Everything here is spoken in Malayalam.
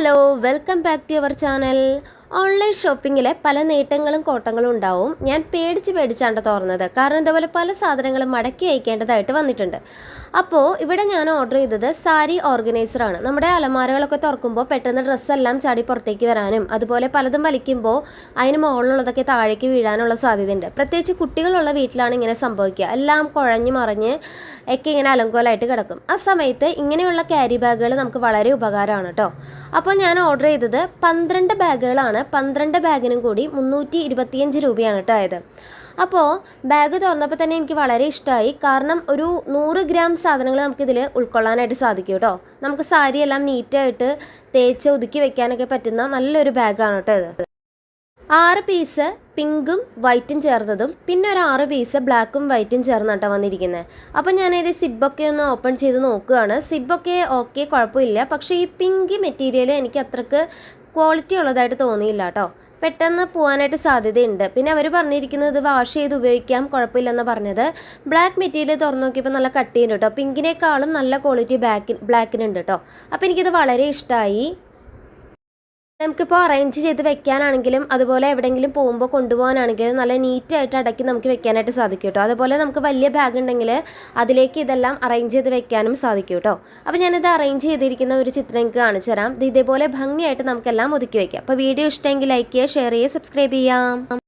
hello welcome back to your channel online ഷോപ്പിങ്ങിലെ പല നേട്ടങ്ങളും കോട്ടങ്ങളും ഉണ്ടാവും. ഞാൻ പേടിച്ച് പേടിച്ചാണ് തോന്നുന്നത് കാരണം ഇതുപോലെ പല സാധനങ്ങളും മടക്കി അയക്കേണ്ടതായിട്ട് വന്നിട്ടുണ്ട്. അപ്പോൾ ഇവിടെ ഞാൻ ഓർഡർ ചെയ്തത് സാരി ഓർഗനൈസറാണ് നമ്മുടെ അലമാരകളൊക്കെ തുറക്കുമ്പോൾ പെട്ടെന്ന് ഡ്രസ്സെല്ലാം ചാടി പുറത്തേക്ക് വരാനും അതുപോലെ പലതും വലിക്കുമ്പോൾ അതിന് മുകളിലുള്ളതൊക്കെ താഴേക്ക് വീഴാനുള്ള സാധ്യതയുണ്ട്. പ്രത്യേകിച്ച് കുട്ടികളുള്ള വീട്ടിലാണ് ഇങ്ങനെ സംഭവിക്കുക. എല്ലാം കുഴഞ്ഞു മറിഞ്ഞ് ഒക്കെ ഇങ്ങനെ അലങ്കോലമായിട്ട് കിടക്കും. ആ സമയത്ത് ഇങ്ങനെയുള്ള ക്യാരി ബാഗുകൾ നമുക്ക് വളരെ ഉപകാരമാണ് കേട്ടോ അപ്പോൾ ഞാൻ ഓർഡർ ചെയ്തത് പന്ത്രണ്ട് ബാഗുകളാണ് പന്ത്രണ്ട് ബാഗിനും കൂടി മുന്നൂറ്റി ഇരുപത്തിയഞ്ച് രൂപയാണ് കേട്ടോ ആയത്. അപ്പോൾ ബാഗ് തുറന്നപ്പോൾ തന്നെ എനിക്ക് വളരെ ഇഷ്ടമായി. കാരണം ഒരു നൂറ് ഗ്രാം സാധനങ്ങൾ നമുക്കിതിൽ ഉൾക്കൊള്ളാനായിട്ട് സാധിക്കും കേട്ടോ. നമുക്ക് സാരി എല്ലാം നീറ്റായിട്ട് തേച്ച് ഒതുക്കി വെക്കാനൊക്കെ പറ്റുന്ന നല്ലൊരു ബാഗാണ് കേട്ടോ ഇത്. ആറ് പീസ് പിങ്കും വൈറ്റും ചേർന്നതും പിന്നെ ഒരു ആറ് പീസ് ബ്ലാക്കും വൈറ്റും ചേർന്നാട്ടോ വന്നിരിക്കുന്നത് അപ്പം ഞാനതിന്റെ സിബൊക്കെ ഒന്ന് ഓപ്പൺ ചെയ്ത് നോക്കുകയാണ്. സിബൊക്കെ ഓക്കെ കുഴപ്പമില്ല. പക്ഷേ ഈ പിങ്ക് മെറ്റീരിയൽ എനിക്ക് അത്രയ്ക്ക് ക്വാളിറ്റി ഉള്ളതായിട്ട് തോന്നിയില്ല കേട്ടോ പെട്ടെന്ന് പോകാനായിട്ട് സാധ്യതയുണ്ട്. പിന്നെ അവർ പറഞ്ഞിരിക്കുന്നത് വാഷ് ചെയ്ത് ഉപയോഗിക്കാം കുഴപ്പമില്ലെന്ന് പറഞ്ഞത്. ബ്ലാക്ക് മെറ്റീരിയൽ തുറന്നു നോക്കിയപ്പോൾ നല്ല കട്ടിയുണ്ട് കേട്ടോ പിങ്കിനേക്കാളും നല്ല ക്വാളിറ്റി ബ്ലാക്കിന് ബ്ലാക്കിനുണ്ട് കേട്ടോ അപ്പോൾ എനിക്കിത് വളരെ ഇഷ്ടമായി നമുക്കിപ്പോൾ അറേഞ്ച് ചെയ്ത് വെക്കാനാണെങ്കിലും അതുപോലെ എവിടെയെങ്കിലും പോകുമ്പോൾ കൊണ്ടുപോകാനാണെങ്കിലും നല്ല നീറ്റായിട്ട് അടക്കി നമുക്ക് വെക്കാനായിട്ട് സാധിക്കും കേട്ടോ. അതുപോലെ നമുക്ക് വലിയ ബാഗ് ഉണ്ടെങ്കിൽ അതിലേക്ക് ഇതെല്ലാം അറേഞ്ച് ചെയ്ത് വെക്കാനും സാധിക്കും കേട്ടോ. അപ്പോൾ ഞാനിത് അറേഞ്ച് ചെയ്തിരിക്കുന്ന ഒരു ചിത്രം എനിക്ക് കാണിച്ചു തരാം. ഇത് ഇതേപോലെ ഭംഗിയായിട്ട് നമുക്കെല്ലാം ഒതുക്കി വയ്ക്കാം അപ്പോൾ വീഡിയോ ഇഷ്ടമെങ്കിൽ ലൈക്ക് ചെയ്യുക ഷെയർ ചെയ്യുക സബ്സ്ക്രൈബ് ചെയ്യാം.